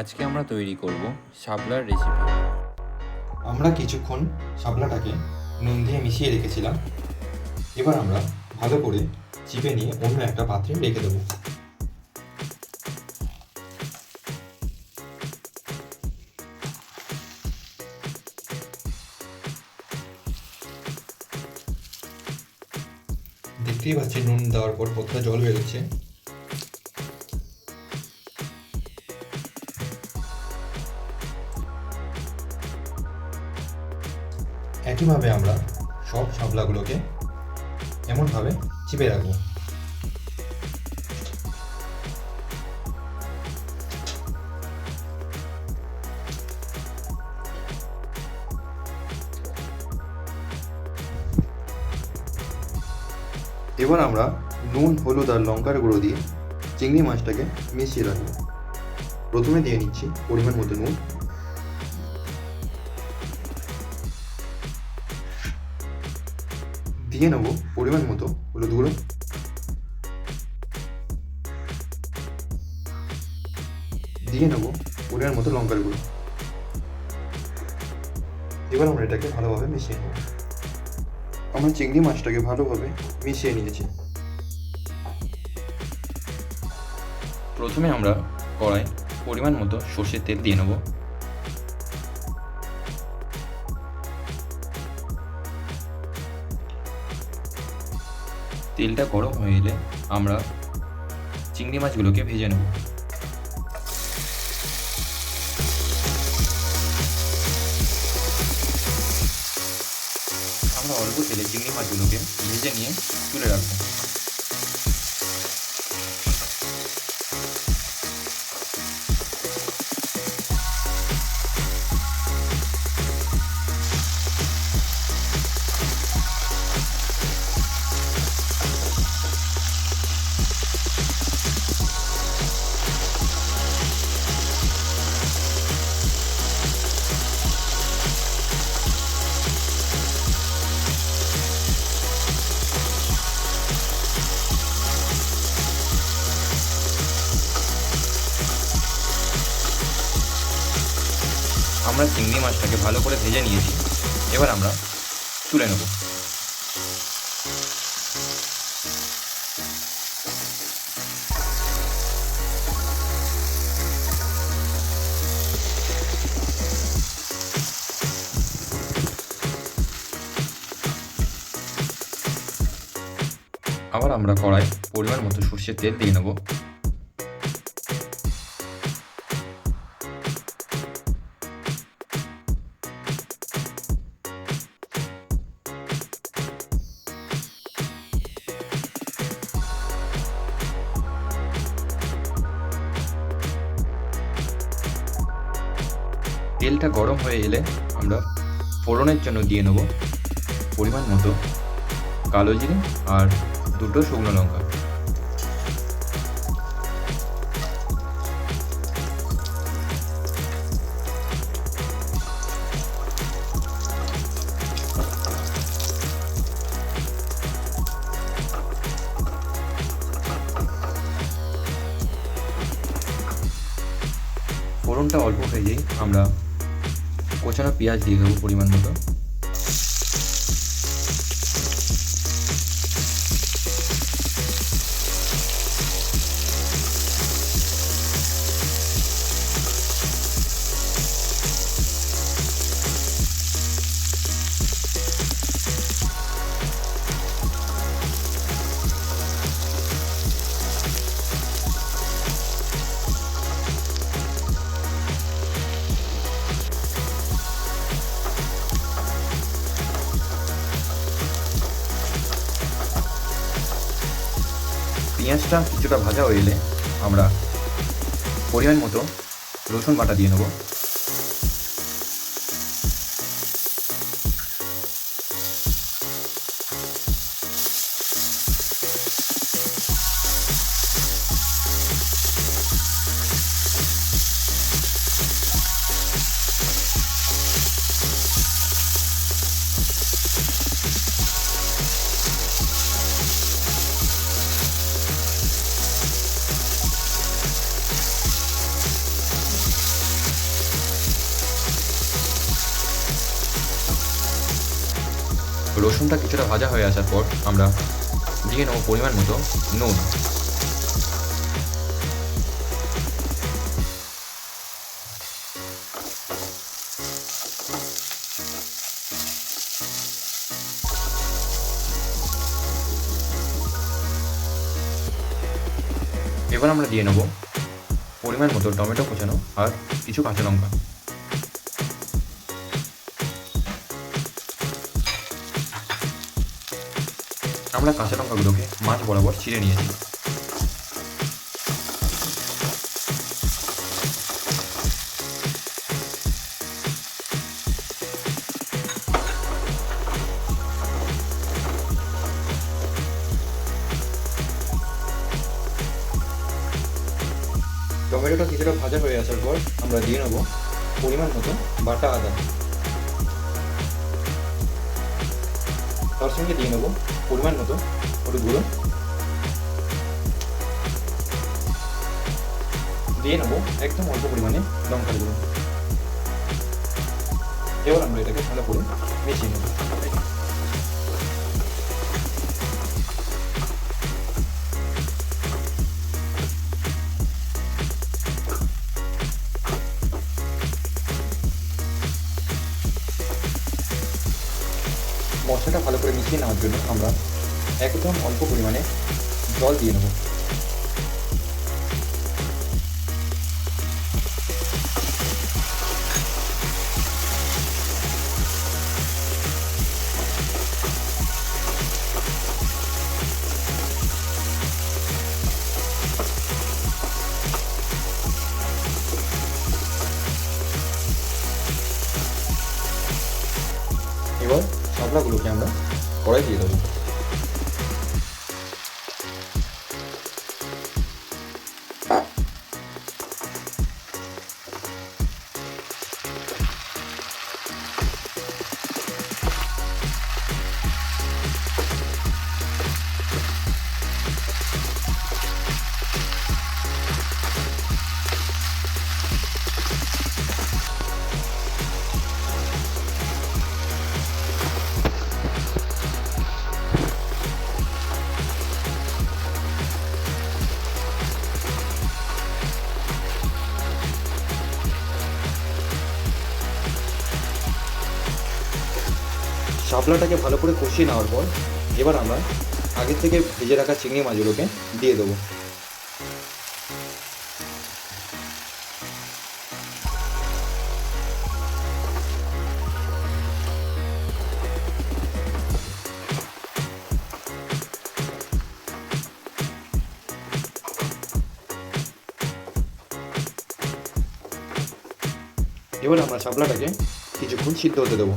আজকে আমরা তৈরি করব শাপলার রেসিপি আমরা কিছুক্ষণ শাপলাটাকে নুন দিয়ে মিশিয়ে রেখেছিলাম। এবার আমরা ভালো করে চিপে নিয়ে অন্য একটা পাত্রে রেখে দেবো। দেখতেই পাচ্ছি নুন দেওয়ার পর কতটা জল বেরোচ্ছে। একইভাবে আমরা সব শাপলাগুলোকে এমনভাবে চিপে রাখব। এবার আমরা নুন, হলুদ আর লঙ্কার গুঁড়ো দিয়ে চিংড়ি মাছটাকে মিশিয়ে রাখব। প্রথমে দিয়ে নিচ্ছি পরিমাণ মতো নুন। দিয়ে নেব পরিমাণ মতো, হলুদ গুঁড়ো। দিয়ে নেব পরিমাণ মতো লঙ্কার গুঁড়ো। এবার আমরা এটাকে ভালোভাবে মিশিয়ে নেব। আমরা চিংড়ি মাছটাকে ভালোভাবে মিশিয়ে নিয়েছি। প্রথমে আমরা কড়াই পরিমাণ মতো সর্ষের তেল দিয়ে নেব। তেলটা গরম হয়ে এলে আমরা চিংড়ি মাছগুলোকে ভেজে নেব। আমরা অল্প তেলে চিংড়ি মাছগুলোকে ভেজে নিয়ে তুলে রাখব। আমরা চিংড়ি মাছটাকে ভালো করে ভেজে নিয়েছি। এবার আমরা তুলে নেব। আবার আমরা কড়াই পরিমাণ মতো সর্ষের তেল দিয়ে নেব। তেলটা গরম হয়ে এলে আমরা ফোড়নের জন্য দিয়ে নেব পরিমাণ মতো কালো জিরে আর দুটো শুকনো লঙ্কা। ফোড়নটা অল্প হয়ে আমরা কোচানো পেঁয়াজ দিয়ে দেবো পরিমাণ মতো। পেঁয়াজটা কিছুটা ভাজা হয়ে এলে আমরা পরিমাণ মতো রসুন বাটা দিয়ে নেব। রসুনটা কিছুটা ভাজা হয়ে আসার পর আমরা দিয়ে নেব পরিমাণ মতো নুন। এবার আমরা দিয়ে নেব পরিমাণ মতো টমেটো কোচানো আর কিছু কাঁচা লঙ্কা। আমরা কাঁচা লঙ্কাগুলোকে মাছ বরাবর ছিঁড়ে নিয়েছি। টমেটোটা কিছুটা ভাজা হয়ে আসার পর আমরা দিয়ে নেব পরিমাণ মতো বাটা আদা। তার সঙ্গে দিয়ে নেব পরিমাণ মতো, হলুদ গুঁড়ো। দিয়ে নেব একদম অল্প পরিমাণে লঙ্কার গুঁড়ো। এবার আমরা এটাকে ভালো করে মিশিয়ে নেব। মশলাটা ভালো করে মিশিয়ে নেওয়ার জন্য আমরা একদম অল্প পরিমাণে জল দিয়ে নেব। এবার শাপলাগুলোকে আমরা কড়াই দিয়ে দেবো শাপলাটাকে ভালো করে কষিয়ে নেওয়ার পর এবার আমরা আগে থেকে ভেজে রাখা চিংড়ি মাছগুলোকে দিয়ে দেবো। এবার আমরা শাপলাটাকে কিছুক্ষণ সিদ্ধ হতে দেবো।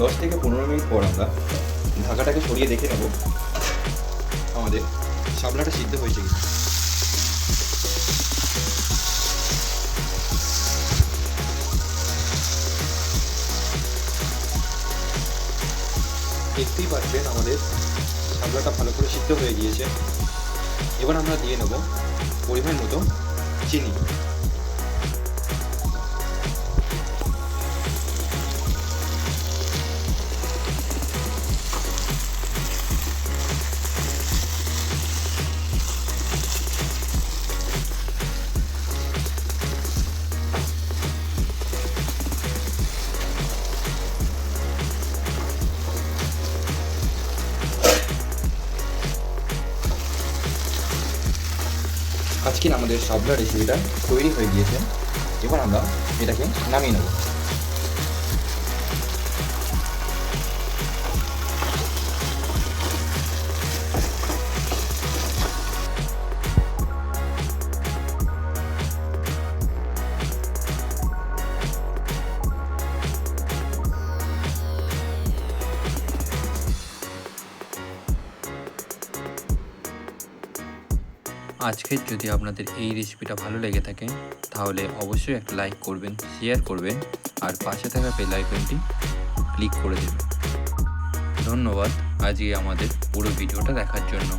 দশ থেকে পনেরো মিনিট পর আমরা ঢাকাটাকে সরিয়ে দেখে নেব আমাদের শাপলাটা সিদ্ধ হয়েছে কি দেখতেই পাচ্ছেন আমাদের শাপলাটা ভালো করে সিদ্ধ হয়ে গিয়েছে। এবার আমরা দিয়ে নেব পরিমাণ মতো চিনি। আজকের আমাদের শাপলা রেসিপিটা তৈরি হয়ে গিয়েছে। এবার আমরা এটাকে নামিয়ে নেব। আজকের যদি আপনাদের এই রেসিপিটা ভালো লেগে থাকে, তাহলে অবশ্যই একটা লাইক করবেন শেয়ার করবেন, আর পাশে থাকা বেল আইকনটি ক্লিক করে দেবেন। ধন্যবাদ আজকে আমাদের পুরো ভিডিওটা দেখার জন্য।